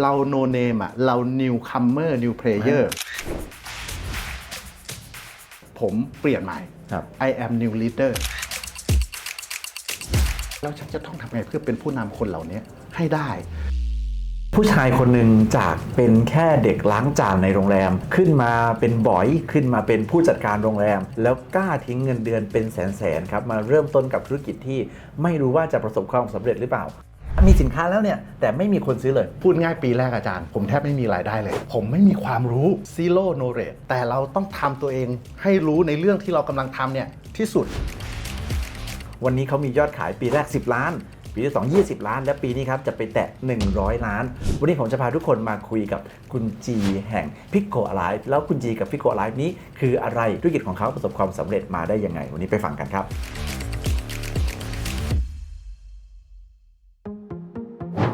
เรา no name อะ เรา newcomer new player ผมเปลี่ยนใหม่ครับ I am new leader แล้วฉันจะต้องทำไงเพื่อเป็นผู้นำคนเหล่านี้ให้ได้ ผู้ชายคนหนึ่งจากเป็นแค่เด็กล้างจานในโรงแรม ขึ้นมาเป็นบอยขึ้นมาเป็นผู้จัดการโรงแรม แล้วกล้าทิ้งเงินเดือนเป็นแสนๆครับ มาเริ่มต้นกับธุรกิจที่ไม่รู้ว่าจะประสบความสำเร็จหรือเปล่า มีสินค้าแล้วเนี่ย แต่ไม่มีคนซื้อเลย พูดง่ายปีแรกอาจารย์ ผมแทบไม่มีรายได้เลย ผมไม่มีความรู้ zero knowledge แต่เราต้องทำตัวเองให้รู้ในเรื่องที่เรากำลังทำเนี่ยที่สุด วันนี้เขามียอดขายปีแรก 10 ล้าน ปีที่2 20 ล้าน และปีนี้ครับจะไปแตะ 100 ล้าน วันนี้ผมจะพาทุกคนมาคุยกับคุณจีแห่งพิกโกอ l i v e แล้วคุณจีกับพิกโกอ l i v e นี้คืออะไรธุรกิจของเขาประสบความสำเร็จมาได้ยังไง วันนี้ไปฟังกันครับ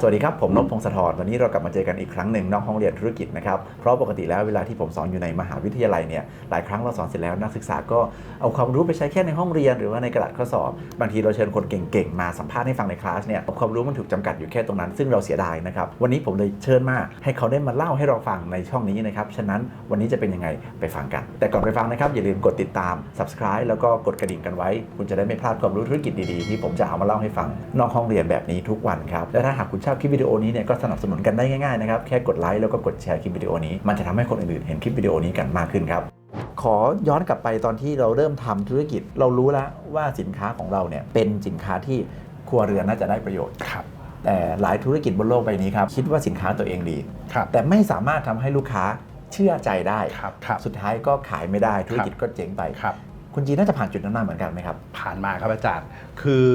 สวัสดีครับ ผมนพพงศธรวันนี้เรากลับมาเจอกันอีกครั้งหนึ่งนอกห้องเรียนธุรกิจนะครับ เพราะปกติแล้วเวลาที่ผมสอนอยู่ในมหาวิทยาลัยเนี่ยหลายครั้งเราสอนเสร็จแล้วนักศึกษาก็เอาความรู้ไปใช้แค่ในห้องเรียน หรือว่าในกระดาษข้อสอบ บางทีเราเชิญคนเก่งๆ มาสัมภาษณ์ให้ฟังในคลาสเนี่ยความรู้มันถูกจำกัดอยู่แค่ตรงนั้น ซึ่งเราเสียดายนะครับวันนี้ผมเลยเชิญมาให้เขาได้มาเล่าให้เราฟังในช่องนี้นะครับฉะนั้นวันนี้จะเป็นยังไงไปฟังกัน แต่ก่อนไปฟังนะครับอย่าลืมกดติดตาม subscribe แล้วก็กดกระดิ่งกันไว้ คุณจะได้ไม่พลาดความรู้ธุรกิจดีๆที่ผมจะเอามาเล่าให้ฟังนอกห้องเรียนแบบนี้ทุกวันครับและถ้าหากคุณชอบคลิปวิดีโอนี้เนี่ยก็สนับสนุนกันได้ง่ายๆนะครับแค่กดไลค์แล้วก็กดแชร์คลิปวิดีโอนี้มันจะทำให้คนอื่นๆเห็นคลิปวิดีโอนี้กันมากขึ้นครับขอย้อนกลับไปตอนที่เราเริ่มทำธุรกิจ เรารู้แล้วว่าสินค้าของเราเนี่ยเป็นสินค้าที่ครัวเรือนน่าจะได้ประโยชน์ครับแต่หลายธุรกิจบนโลกใบนี้ครับคิดว่าสินค้าตัวเองดีครับแต่ไม่สามารถทำให้ลูกค้าเชื่อใจได้ครับครับสุดท้ายก็ขายไม่ได้ธุรกิจก็เจ๊งไปครับคุณจีน่าจะผ่านจุดนั้นมาเหมือนกันไหมครับ ผ่านมาครับอาจารย์ คือ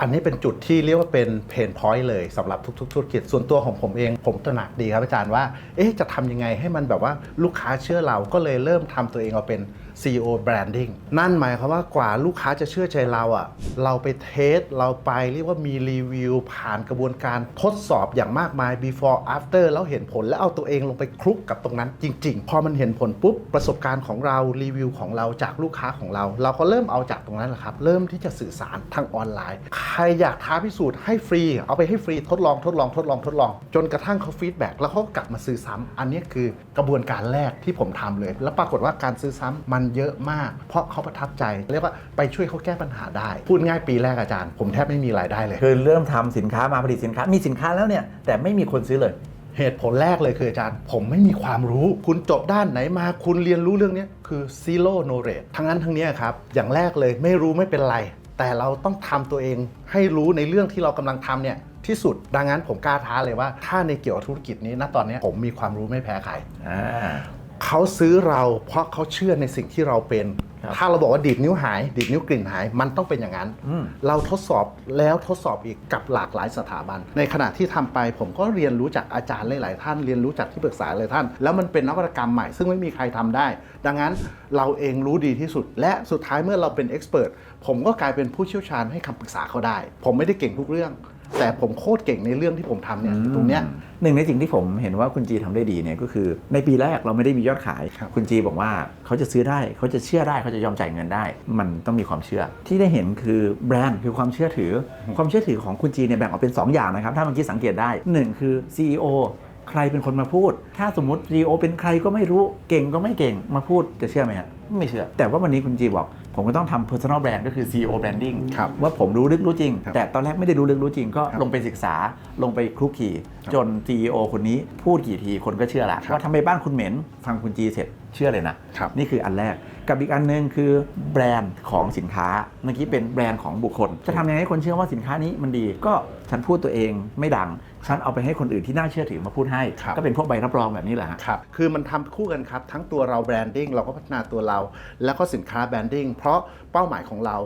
อันนี้เป็นจุดที่เรียกว่าเป็นเพนพอยต์เลยสำหรับทุกๆธุรกิจส่วนตัวของผมเองผมตระหนักดีครับอาจารย์ว่าเอ๊ะจะทำยังไงให้มันแบบว่าลูกค้าเชื่อเราก็เลยเริ่มทำตัวเองเอาเป็น CEO Branding นั่นหมายความว่ากว่าลูกค้าจะเชื่อใจเราอะ่ะ เราไปเทส เราไปเรียกว่ามีรีวิว ผ่านกระบวนการทดสอบอย่างมากมาย before after แล้วเห็นผลแล้วเอาตัวเองลงไปคลุกกับตรงนั้นจริง ๆ พอมันเห็นผลปุ๊บ ประสบการณ์ของเรารีวิวของเราจากลูกค้าของเรา เราก็เริ่มเอาจากตรงนั้นแหละครับ เริ่มที่จะสื่อสารทางออนไลน์ ใครอยากท้าพิสูจน์ให้ฟรี เอาไปให้ฟรีทดลองทดลองทดลองทดลอง จนกระทั่งเขาฟีดแบ็กแล้วเขากลับมาซื้อซ้ำอันนี้คือกระบวนการแรกที่ผมทำเลย แล้วปรากฏว่าการซื้อซ้ำมันเยอะมาก เพราะเขาประทับใจ เรียกว่าไปช่วยเขาแก้ปัญหาได้ พูดง่ายปีแรกอาจารย์ ผมแทบไม่มีรายได้เลย คือเริ่มทำสินค้ามาผลิตสินค้า มีสินค้าแล้วเนี่ย แต่ไม่มีคนซื้อเลยเหตุผลแรกเลยคืออาจารย์ ผมไม่มีความรู้ คุณจบด้านไหนมาคุณเรียนรู้เรื่องเนี้ยคือ zero knowledge ทั้งนั้นทั้งเนี้ยครับ อย่างแรกเลยไม่รู้ไม่เป็นไร แต่เราต้องทำตัวเองให้รู้ในเรื่องที่เรากำลังทำเนี่ยที่สุดดังนั้นผมกล้าท้าเลยว่า ถ้าในเกี่ยวกับธุรกิจนี้ณตอนเนี้ยผมมีความรู้ไม่แพ้ใครอ่า เขาซื้อเราเพราะเขาเชื่อในสิ่งที่เราเป็นครับถ้าเราบอกว่าดีดนิ้วหาย ดีดนิ้วกลิ่นหาย มันต้องเป็นอย่างนั้นอืมเราทดสอบแล้วทดสอบอีกกับหลากหลายสถาบัน ในขณะที่ทำไปผมก็เรียนรู้จากอาจารย์หลาย ๆ ท่าน เรียนรู้จากที่ปรึกษาหลายท่าน แล้วมันเป็นนวัตกรรมใหม่ ซึ่งไม่มีใครทำได้ ดังนั้นเราเองรู้ดีที่สุด และสุดท้ายเมื่อเราเป็นเอ็กซ์เพรสผมก็กลายเป็นผู้เชี่ยวชาญให้คำปรึกษาเขาได้ ผมไม่ได้เก่งทุกเรื่อง แต่ผมโคตรเก่งในเรื่องที่ผมทำเนี่ยตรงเนี้ย หนึ่งในสิ่งที่ผมเห็นว่าคุณจีทำได้ดีเนี่ยก็คือในปีแรกเราไม่ได้มียอดขาย ครับคุณจีบอกว่าเขาจะซื้อได้เขาจะเชื่อได้เขาจะยอมจ่ายเงินได้ มันต้องมีความเชื่อ ที่ได้เห็นคือแบรนด์คือความเชื่อถือ ความเชื่อถือของคุณจีเนี่ยแบ่งออกเป็น 2 อย่างนะครับ ถ้าเมื่อกี้สังเกตได้ 1 คือ CEO ใครเป็นคนมาพูด ถ้าสมมติ CEO เป็นใครก็ไม่รู้เก่งก็ไม่เก่งมาพูดจะเชื่อไหมฮะ ไม่เชื่อ แต่ว่าวันนี้คุณจีบอก ผมก็ต้องทำ personal brand ก็คือ CEO branding ครับว่าผมรู้ลึกรู้จริง ครับแต่ตอนแรกไม่ได้รู้ลึกรู้จริง ก็ครับลงไปศึกษาลงไปคลุกคลีครับจน CEO คนนี้พูดกี่ทีคนก็เชื่อละครับว่าทำไมบ้านคุณเหม็นฟังคุณจีเสร็จเชื่อเลยนะครับ นี่คืออันแรก กับอีกอันหนึงคือแบรนด์ของสินค้าเมื่อกี้เป็นแบรนด์ของบุคคล จะทำยังไงให้คนเชื่อว่าสินค้านี้มันดี ก็ฉันพูดตัวเองไม่ดัง ฉันเอาไปให้คนอื่นที่น่าเชื่อถือมาพูดให้ ครับ ก็เป็นพวกใบรับรองแบบนี้แหละฮะ ครับ คือมันทำคู่กันครับ ทั้งตัวเราแบรนดิ้งเราก็พัฒนาตัวเราแล้วก็สินค้าแบรนดิ้งเพราะเป้าหมายของเรา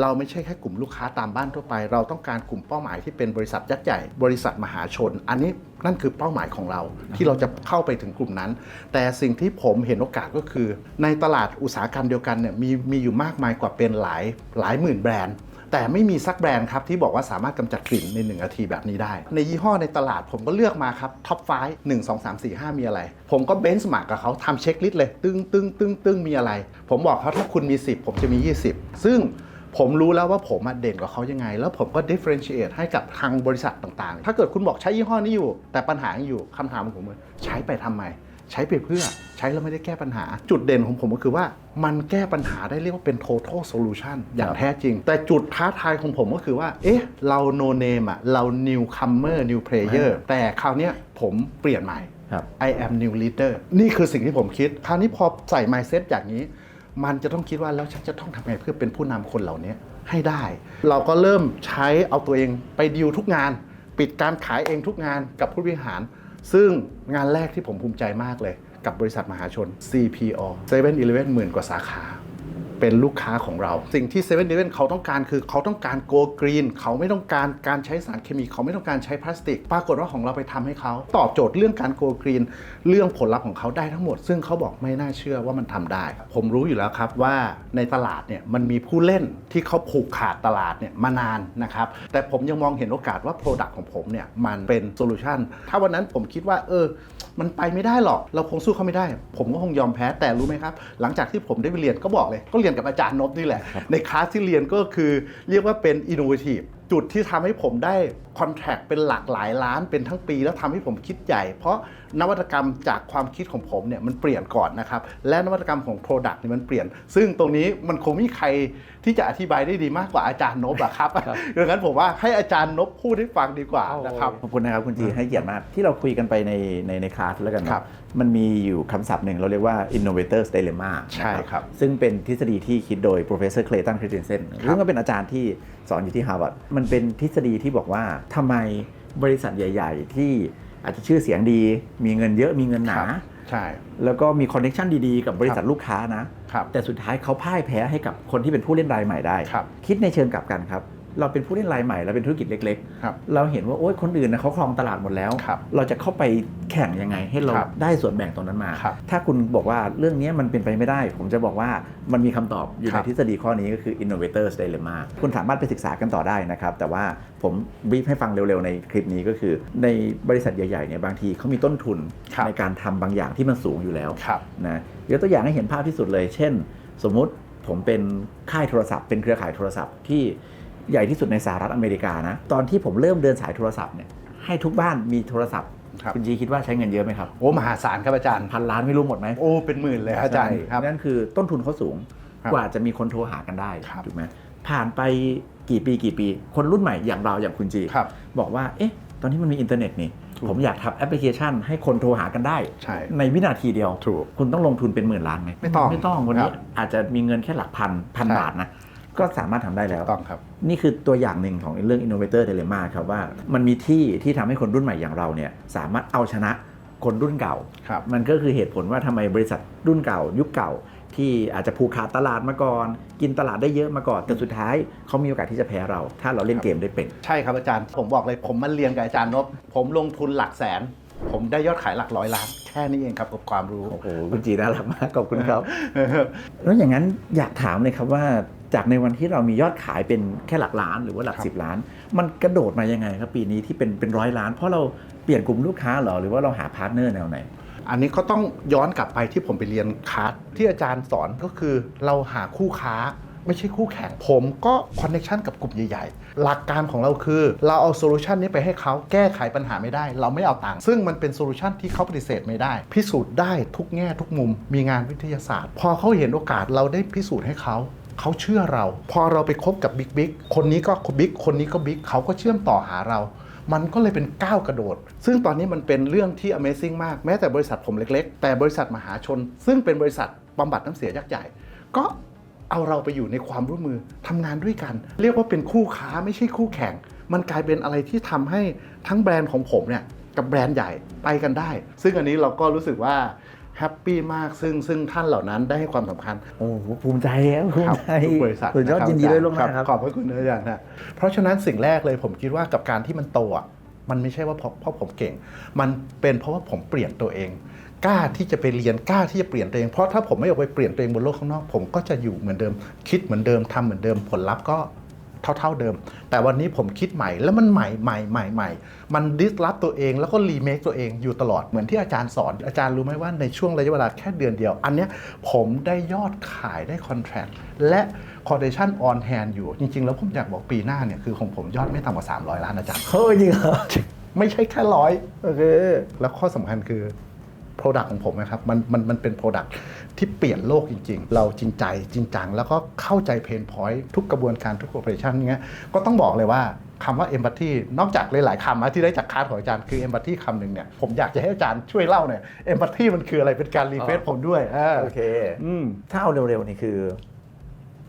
เราไม่ใช่แค่กลุ่มลูกค้าตามบ้านทั่วไป เราต้องการกลุ่มเป้าหมายที่เป็นบริษัทยักษ์ใหญ่ บริษัทมหาชน อันนี้นั่นคือเป้าหมายของเรา ที่เราจะเข้าไปถึงกลุ่มนั้น แต่สิ่งที่ผมเห็นโอกาสก็คือ ในตลาดอุตสาหกรรมเดียวกันเนี่ยมีมีอยู่มากมายกว่าเป็นหลายหลายหมื่นแบรนด์ แต่ไม่มีสักแบรนด์ครับที่บอกว่าสามารถกำจัดกลิ่นใน 1 นาทีแบบนี้ได้ ในยี่ห้อในตลาดผมก็เลือกมาครับท็อปไฟหนึ่งสองสามสี่ห้ามีอะไร ผมก็เบนช์มาร์กกับเขาทำเช็คลิสต์เลย ตึ้งตึ้งตึ้งตึ้งมีอะไร ผมบอกเขาถ้าคุณมี 10 ผมจะมี 20 ซึ่งผมรู้แล้วว่าผมเด่นกว่าเขายังไง แล้วผมก็ differentiate ให้กับทางบริษัทต่างๆ ถ้าเกิดคุณบอกใช้ยี่ห้อนี้อยู่ แต่ปัญหายังอยู่คำถามของผมใช้ไปทำไม ใช้ไปเพื่อใช้แล้วไม่ได้แก้ปัญหา จุดเด่นของผมก็คือว่ามันแก้ปัญหาได้เรียกว่าเป็น total solution อย่างแท้จริง แต่จุดท้าทายของผมก็คือว่า เอ๊ะ เรา no name อะเรา newcomer new player แต่คราวเนี้ยผมเปลี่ยนใหม่ครับ I am new leader นี่คือสิ่งที่ผมคิด คราวนี้พอใส่ mindset อย่างนี้ มันจะต้องคิดว่าแล้วฉันจะต้องทำไงเพื่อเป็นผู้นำคนเหล่านี้ให้ได้ เราก็เริ่มใช้เอาตัวเองไปดีลทุกงาน ปิดการขายเองทุกงานกับผู้บริหาร ซึ่งงานแรกที่ผมภูมิใจมากเลยกับบริษัทมหาชน CPO 7 e เ e ่ e หมื่นกว่าสาขา เป็นลูกค้าของเรา สิ่งที่7 e เ e ่ e เเขาต้องการคือเขาต้องการโกกรีนเขาไม่ต้องการการใช้สารเคมี เขาไม่ต้องการใช้พลาสติก ปรากฏว่าของเราไปทำให้เขาตอบโจทย์เรื่องการโกกรีนเรื่องผลลัพธ์ของเขาได้ทั้งหมด ซึ่งเขาบอกไม่น่าเชื่อว่ามันทำได้ ผมรู้อยู่แล้วครับว่าในตลาดเนี่ยมันมีผู้เล่นที่เขาผูกขาดตลาดเนี่ยมานานนะครับแต่ผมยังมองเห็นโอกาสว่า Product ของผมเนี่ยมันเป็นโซลูชันถ้าวันนั้นผมคิดว่าเออมันไปไม่ได้หรอกเราคงสู้เขาไม่ได้ ผมก็คงยอมแพ้แต่รู้ไหมครับ หลังจากที่ผมได้ไปเรียนก็บอกเลยก็เรียนกับอาจารย์นพนี่แหละ ในคลาสที่เรียนก็คือเรียกว่าเป็น innovative จุดที่ทำให้ผมได้คอนแท c t เป็นหลากหลายล้านเป็นทั้งปี แล้วทำให้ผมคิดใหญ่ เพราะนวัตกรรมจากความคิดของผมเนี่ยมันเปลี่ยนก่อนนะครับ และนวัตกรรมของ Product เนี่ยมันเปลี่ยน ซึ่งตรงนี้มันคงไม่มีใครที่จะอธิบายได้ดีมากกว่าอาจารย์นพอะครับดังนั้นผมว่าให้อาจารย์นพพูดให้ฟังดีกว่านะครับขอบคุณนะครับคุณจีให้เกียรติมากที่เราคุยกันไปในในในคลาสแล้วกันนะครับมันมีอยู่คำศัพท์หนึ่งเราเรียกว่า innovator's dilemma ใช่ครับซึ่งเป็นทฤษฎีที่คิดโดย professor Clayton Christensen ซึ่งก็เป็นอาจารย์ที่ สอนอยู่ที่ Harvard มันเป็นทฤษฎีที่บอกว่าทำไมบริษัทใหญ่ ๆ ที่อาจจะชื่อเสียงดี มีเงินเยอะมีเงินหนาครับใช่แล้วก็มีคอนเน t ชันดีๆ กับบริษัทลูกค้านะครับแต่สุดท้ายเขาพ่ายแพ้ให้กับคนที่เป็นผู้เล่นรายใหม่ได้ครับคิดในเชิงกลับกันครับ เราเป็นผู้เล่นรายใหม่เราเป็นธุรกิจเล็กครับ ๆ เราเห็นว่าโอ้ยคนอื่นนะเขาครองตลาดหมดแล้ว ครับ เราจะเข้าไปแข่งยังไงให้เราครับได้ส่วนแบ่งตรงนั้นมา ครับถ้าคุณบอกว่าเรื่องนี้มันเป็นไปไม่ได้ ผมจะบอกว่ามันมีคำตอบอยู่ครัในบทฤษฎีข้อนี้ก็คือ innovators dilemma คุณสามารถไปศึกษากันต่อได้นะครับ แต่ว่าผมบีบให้ฟังเร็วๆ ในคลิปนี้ก็คือ ในบริษัทใหญ่ๆเนี่ยบางทีเขามีต้นทุนครับ ในการทำบางอย่างที่มันสูงอยู่แล้ว ครับ นะยกตัวอย่างให้เห็นภาพที่สุดเลย เช่น สมมุติผมเป็นค่ายโทรศัพท์ เป็นเครือข่ายโทรศัพท์ที่ ใหญ่ที่สุดในสหรัฐอเมริกานะ ตอนที่ผมเริ่มเดินสายโทรศัพท์เนี่ยให้ทุกบ้านมีโทรศัพท์ครับณจีคิดว่าใช้เงินเยอะไหมครับโอ้มหาศาลครับอาจารย์พันล้านไม่รู้หมดไหมโอ้เป็นหมื่นเลยอาจารย์ใช่ครับนั่นคือต้นทุนเขาสูงครับกว่าจะมีคนโทรหากันได้ครับถูกไหมผ่านไปกี่ปีกี่ปี คนรุ่นใหม่อย่างเราอย่างคุณจีครับบอกว่าเอ๊ะ ตอนนี้มันมีอินเทอร์เน็ตนี่ถูกผมอยากทำแอปพลิเคชันให้คนโทรหากันได้ใช่ในวินาทีเดียวถูกคุณต้องลงทุนเป็นหมื่นล้านไหมไม่ต้องไม่ต้องวันนี้ครับอาจจะมีเงินแค่หลักพันพันใช่บาทนะ ก็สามารถทำได้แล้วต้องครับ นี่คือตัวอย่างหนึ่งของเรื่อง innovator dilemma ครับว่ามันมีที่ที่ทำให้คนรุ่นใหม่อย่างเราเนี่ยสามารถเอาชนะคนรุ่นเก่าครับมันก็คือเหตุผลว่าทำไมบริษัทรุ่นเก่า ยุคเก่า ที่อาจจะผูกขาดตลาดมาก่อน กินตลาดได้เยอะมาก่อน แต่สุดท้ายเขามีโอกาสที่จะแพ้เรา ถ้าเราเล่นเกมได้เป็น ใช่ครับอาจารย์ ผมบอกเลยผมมาเรียนกับอาจารย์นพผมลงทุนหลักแสน ผมได้ยอดขายหลักร้อยล้าน แค่นี้เองครับกับความรู้ โอ้โหคุณจีน่ารักมากขอบคุณครับ แล้วอย่างนั้นอยากถามเลยครับว่า จากในวันที่เรามียอดขายเป็นแค่หลักล้านหรือว่าหลักครับสิบล้าน มันกระโดดมายังไงครับปีนี้ที่เป็นเป็นร้อยล้าน เพราะเราเปลี่ยนกลุ่มลูกค้าเหรอหรือว่าเราหาพาร์ทเนอร์แนวไหนอันนี้ก็ต้องย้อนกลับไปที่ผมไปเรียนคลาสที่อาจารย์สอนก็คือเราหาคู่ค้าไม่ใช่คู่แข่งผมก็คอนเน t ชันกับกลุ่มใหญ่ๆ หลักการของเราคือ เราเอาโซลูชันนี้ไปให้เขาแก้ไขปัญหาไม่ได้ เราไม่เอาตังค์ซึ่งมันเป็นโซลูชันที่เขาปฏิเสธไม่ได้ พิสูจน์ได้ทุกแง่ทุกมุม มีงานวิทยาศาสตร์ พอเขาเห็นโอกาสเราได้พิสูจน์ให้เขา เขาเชื่อเรา พอเราไปคบกับบิ๊กบิ๊กคนนี้ก็บิ๊กคนนี้ก็บิ๊กเขาก็เชื่อมต่อหาเรา มันก็เลยเป็นก้าวกระโดด ซึ่งตอนนี้มันเป็นเรื่องที่ Amazing มากแม้แต่บริษัทผมเล็ก ๆ แต่บริษัทมหาชน ซึ่งเป็นบริษัทบำบัดน้ำเสียยักษ์ใหญ่ ก็เอาเราไปอยู่ในความร่วมมือทำงานด้วยกัน เรียกว่าเป็นคู่ค้าไม่ใช่คู่แข่ง มันกลายเป็นอะไรที่ทำให้ทั้งแบรนด์ของผมเนี่ยกับแบรนด์ใหญ่ไปกันได้ ซึ่งอันนี้เราก็รู้สึกว่า แฮปปี้มากซึ่งซึ่งท่านเหล่านั้นได้ให้ความสำคัญโอ้โหภูมิใจครับภูครัมิบใจทุกบริษัทสุดยอดะครับยินดีด้วยล่วงหน้าครับขอบพระคุณนะอาจารย์นะเพราะฉะนั้นสิ่งแรกเลยผมคิดว่ากับการที่มันโตอะมันไม่ใช่ว่าเพราะเพราะผมเก่ง มันเป็นเพราะว่าผมเปลี่ยนตัวเอง กล้าที่จะไปเรียน กล้าที่จะเปลี่ยนตัวเอง เพราะถ้าผมไม่ออกไปเปลี่ยนตัวเองบนโลกข้างนอก ผมก็จะอยู่เหมือนเดิม คิดเหมือนเดิมทำเหมือนเดิม ผลลัพธ์ก็ เท่าๆเดิม แต่วันนี้ผมคิดใหม่แล้วมันใหม่ใหม่ใหม่ใหม่มันดิสรับตัวเองแล้วก็รีเมคตัวเองอยู่ตลอดเหมือนที่อาจารย์สอนอาจารย์รู้ไหมว่าในช่วงระยะเวลาแค่เดือนเดียว อันเนี้ยผมได้ยอดขายได้คอนแท c t และคอ d เ t ชันออนแฮนอยู่ จริง ๆ แล้วผมอยากบอกปีหน้าเนี่ยคือของผมยอดไม่ต่ำกว่า 300 ล้านอาจารย์เฮ้ยจริงเหรอไม่ใช่แค่ร้อยโอเคแล้วข้อสำคัญคือ Product ของผมนะครับมันมันมันเป็น Product ที่เปลี่ยนโลกจริง ๆ เราจริงใจจริงจังแล้วก็เข้าใจเพนพอยต์ทุกกระบวนการทุก operation เงี้ยก็ต้องบอกเลยว่าคำว่า empathy นอกจากหลาย ๆคำนะที่ได้จากคาร์ดของอาจารย์คือ empathy คำหนึ่งเนี่ยผมอยากจะให้อาจารย์ช่วยเล่าหน่อย empathy มันคืออะไรเป็นการรีเฟซอ๋อผมด้วยอ่าโอเคอืมถ้าเอาเร็ว ๆ นี่คือ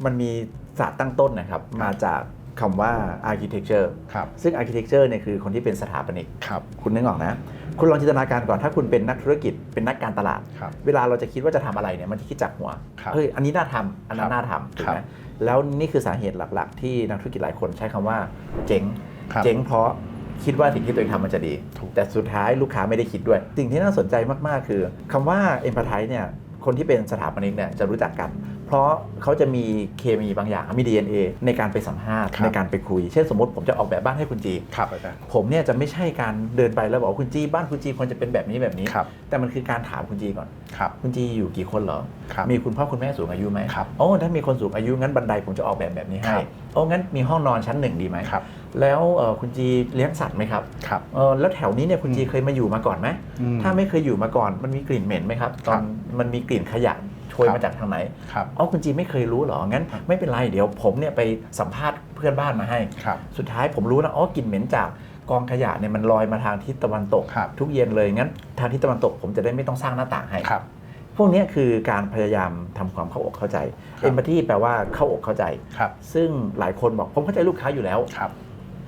มันมีศาสตร์ตั้งต้นนะครับ มาจากคำว่า architecture ครับซึ่ง architecture เนี่ยคือคนที่เป็นสถาปนิกครับคุณนึกออกนะ คุณลองจินตนาการก่อนถ้าคุณเป็นนักธุรกิจเป็นนักการตลาดครับเวลาเราจะคิดว่าจะทำอะไรเนี่ยมันจะคิดจากหัวครับเฮ้ยอันนี้น่าทำอันนั้ครันบน่าทำถูกครัไหมบแล้วนี่คือสาเหตุหลักๆ ที่นักธุรกิจหลายคนใช้คำว่าเจ๊งครับเจ๊งเพราะคิดว่าสิ่งที่ตัวเองทำมันจะดีถูกแต่สุดท้ายลูกค้าไม่ได้คิดด้วย สิ่งที่น่าสนใจมาก ๆ คือคำว่า empathize เนี่ยคนที่เป็นสถาปนิกเนี่ยจะรู้จักกัน เพราะเขาจะมีเคมีบางอย่างมี DNA ในการไปสัมภาษณ์ครับ ในการไปคุย เช่นสมมติผมจะออกแบบบ้านให้คุณจี ครับอาจารย์ ผมเนี่ยจะไม่ใช่การเดินไปแล้วบอกว่าคุณจีบ้านคุณจีควรจะเป็นแบบนี้แบบนี้ ครับ แต่มันคือการถามคุณจีก่อน ครับ คุณจีอยู่กี่คนเหรอ ครับ มีคุณพ่อคุณแม่สูงอายุไหมครับโอ้ถ้ามีคนสูงอายุงั้นบันไดผมจะออกแบบแบบนี้คให้รับ โอ้งั้นมีห้องนอนชั้นหนึ่งดีไหมครับ แล้วเอ่อคุณจีเลี้ยงสัตว์ไหมครับครับ เออแล้วแถวนี้เนี่ยคุณจีเคยมาอยู่มาก่อนไหม อืม ถ้าไม่เคยอยู่มาก่อนมันมีกลิ่นเหม็นไหมครับ ตอนมันมีกลิ่นขยะ โชยครับมาจากทางไหนครับอ๋อคุณจีไม่เคยรู้เหรอ งั้นครับไม่เป็นไร เดี๋ยวผมเนี่ยไปสัมภาษณ์เพื่อนบ้านมาให้ ครับสุดท้ายผมรู้นะอ๋อกลิ่นเหม็นจากกองขยะเนี่ยมันลอยมาทางทิศตะวันตก ครับ ทุกเย็นเลย งั้นทางทิศตะวันตก ผมจะได้ไม่ต้องสร้างหน้าต่างให้ ครับ พวกเนี้ยคือการพยายามทำความเข้าอกเข้าใจ ครับ เอมพัตตีแปลว่าเข้าอกเข้าใจ ครับ ซึ่งหลายคนบอกผมเข้าใจลูกค้าอยู่แล้ว ครับ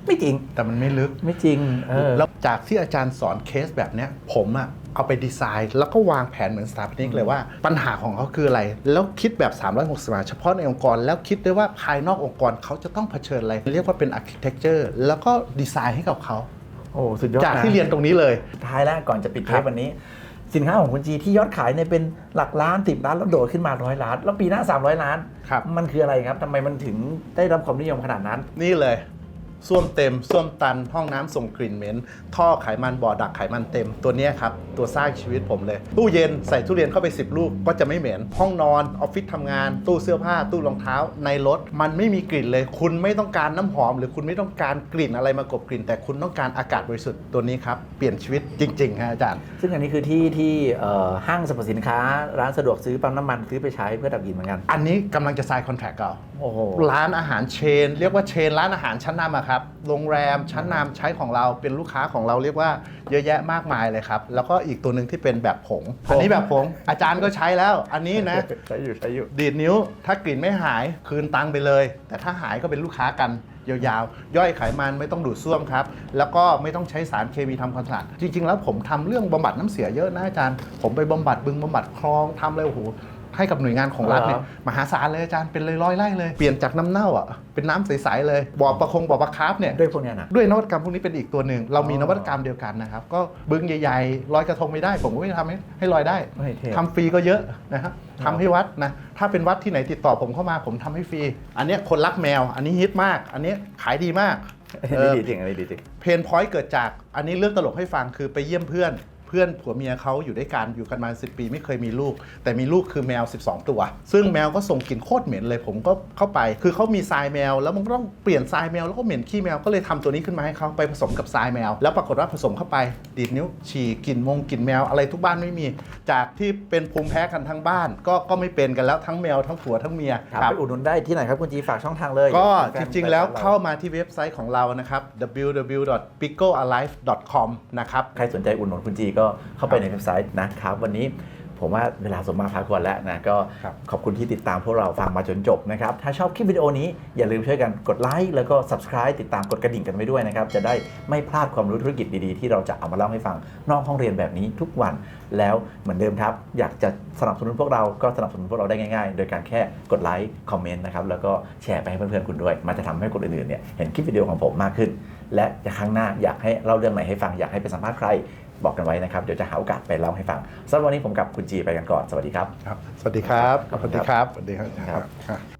ไม่จริง แต่มันไม่ลึก ไม่จริงเออ แล้วจากที่อาจารย์สอนเคสแบบเนี้ยผมอะ เอาไปดีไซน์ แล้วก็วางแผนเหมือนสถาปนิกเลยว่าปัญหาของเขาคืออะไร แล้วคิดแบบ 360องศาเฉพาะในองค์กร แล้วคิดด้วยว่าภายนอกองค์กรเขาจะต้องเผชิญอะไร เรียกว่าเป็นอาร์เคเต็กเจอร์แล้วก็ดีไซน์ให้กับเขาโอ้สุดยอดจากนะที่เรียนตรงนี้เลยสุดท้ายแล้วก่อนจะปิดเทครัปบวันนี้ สินค้าของคุณจีที่ยอดขายเนี่ยเป็นหลักล้านสิบล้านแล้วโดดขึ้นมาร้อยล้าน แล้วปีหน้า 300 ล้านครับมันคืออะไรครับทำไมมันถึงได้รับความนิยมขนาดนั้น นี่เลย ส้วมเต็มส้วมตันห้องน้ำส่งกลิ่นเหม็น ท่อไขมันบ่อดักไขมันเต็มตัวเนี้ยครับ ตัวสร้างชีวิตผมเลย ตู้เย็นใส่ทุเรียนเข้าไป 10 ลูกก็จะไม่เหม็น ห้องนอน ออฟฟิศทำงาน ตู้เสื้อผ้า ตู้รองเท้า ในรถ มันไม่มีกลิ่นเลย คุณไม่ต้องการน้ำหอม หรือคุณไม่ต้องการกลิ่นอะไรมากลบกลิ่น แต่คุณต้องการอากาศบริสุทธิ์ตัวนี้ครับเปลี่ยนชีวิตจริงๆฮะอาจารย์ ซึ่งอันนี้คือที่ที่เอ่อห้างสรรพสินค้า ร้านสะดวกซื้อปั๊มน้ำมันซื้อไปใช้เพื่อดับกลิ่นเหมือนกัน อันนี้กำลังจะ sign contract เก่าโอ้โห ร้านอาหารเชน เรียกว่าเชนร้านอาหารชั้นนำอะครับโรงแรมชั้นนำใช้ของเราเป็นลูกค้าของเราเรียกว่าเยอะแยะมากมายเลยครับ แล้วก็อีกตัวหนึ่งที่เป็นแบบผง อันนี้แบบผง อาจารย์ก็ใช้แล้ว อันนี้นะใช้อยู่ใช้อยู่ดีดนิ้ว ถ้ากลิ่นไม่หายคืนตังค์ไปเลย แต่ถ้าหายก็เป็นลูกค้ากันยาวๆ ย่อยไขมันไม่ต้องดูดซ่วมครับ แล้วก็ไม่ต้องใช้สารเคมีทำความสะอาดจริง ๆ แล้วผมทำเรื่องบำบัดน้ำเสียเยอะนะอาจารย์ ผมไปบำบัดบึงบำบัดคลองทำอะไรโอ้โห ให้กับหน่วยงานของรัฐเนี่ยเหรอมหาศาลเลยอาจารย์เป็นเลยร้อยไร่เลยเปลี่ยนจากน้ำเน่าอะเป็นน้ำใสๆเลยบ่อประคงบ่อประคาบเนี่ยด้วยพวกเนี้ยนะด้วยนวัตกรรมพวกนี้เป็นอีกตัวหนึ่งเรามีอ๋อนวัตกรรมเดียวกันนะครับก็บึ้งใหญ่ๆลอยกระทงไม่ได้ ผมก็ไม่ทำให้ให้ลอยได้เฮ้ยเท่ ทำฟรีก็เยอะนะครับทำให้วัดนะถ้าเป็นวัดที่ไหนติดต่อผมเข้ามาผมทำให้ฟรี อันเนี้ยคนรักแมว อันนี้ฮิตมาก อันนี้ขายดีมาก อันเอนี้อดีจริงอันนี้ดีจริง เพนพอยต์เกิดจากอันนี้เรื่องตลกให้ฟังคือไปเยี่ยมเพื่อนเพื่อนผัวเมียเขาอยู่ด้วยกันอยู่กันมา 10 ปี ไม่เคยมีลูก แต่มีลูกคือแมว 12 ตัว ซึ่งแมวก็ส่งกลิ่นโคตรเหม็นเลย ผมก็เข้าไป คือเขามีทรายแมว แล้วมันก็ต้องเปลี่ยนทรายแมวแล้วก็เหม็นขี้แมวก็เลยทำตัวนี้ขึ้นมาให้เขาไปผสมกับทรายแมว แล้วปรากฏว่าผสมเข้าไปดีดนิ้วฉี่กลิ่นมงกลิ่นแมวอะไรทุกบ้านไม่มี จากที่เป็นภูมิแพ้กันทั้งบ้าน ก็ก็ไม่เป็นกันแล้วทั้งแมวทั้งผัวทั้งเมียถามไปอุดหนุนได้ที่ไหนครับคุณจีฝากช่องทางเลย ก็แฟจนริงๆ แล้วแฟนเข้ามาที่เว็บไซต์ของเรานะครับ www.picoalive.com นะครับใครสนใจอุดหนุนคุณจีก็เข้าไปในเว็บไซต์นะครับ วันนี้ผมว่าเวลาสมมาพาควรแล้วนะก็ครับขอบคุณที่ติดตามพวกเราฟังมาจนจบนะครับ ถ้าชอบคลิปวิดีโอนี้อย่าลืมช่วยกันกดไลค์แล้วก็ subscribe ติดตามกดกระดิ่งกันไว้ด้วยนะครับ จะได้ไม่พลาดความรู้ธุรกิจดีๆ ที่เราจะเอามาเล่าให้ฟังนอกห้องเรียนแบบนี้ทุกวันแล้วเหมือนเดิมครับ อยากจะสนับสนุนพวกเราก็สนับสนุนพวกเราได้ง่ายๆ โดยการแค่กดไลค์คอมเมนต์นะครับแล้วก็แชร์ไปให้เพื่อนๆคุณด้วย มันจะทำให้คนอื่นๆเนี่ยเห็นคลิปวิดีโอของผมมากขึ้น และจะครั้งหน้าอยากให้เล่าเรื่องไหนให้ฟังอยากให้ไปสัมภาษณ์ใคร บอกกันไว้นะครับ เดี๋ยวจะหาโอกาสไปเล่าให้ฟังสำหรับวันนี้ผมกับคุณจีไปกันก่อน สวัสดีครับ ครับ สวัสดีครับขอบสคุวัณสครับดีครับ สวัสดีครับครับครับ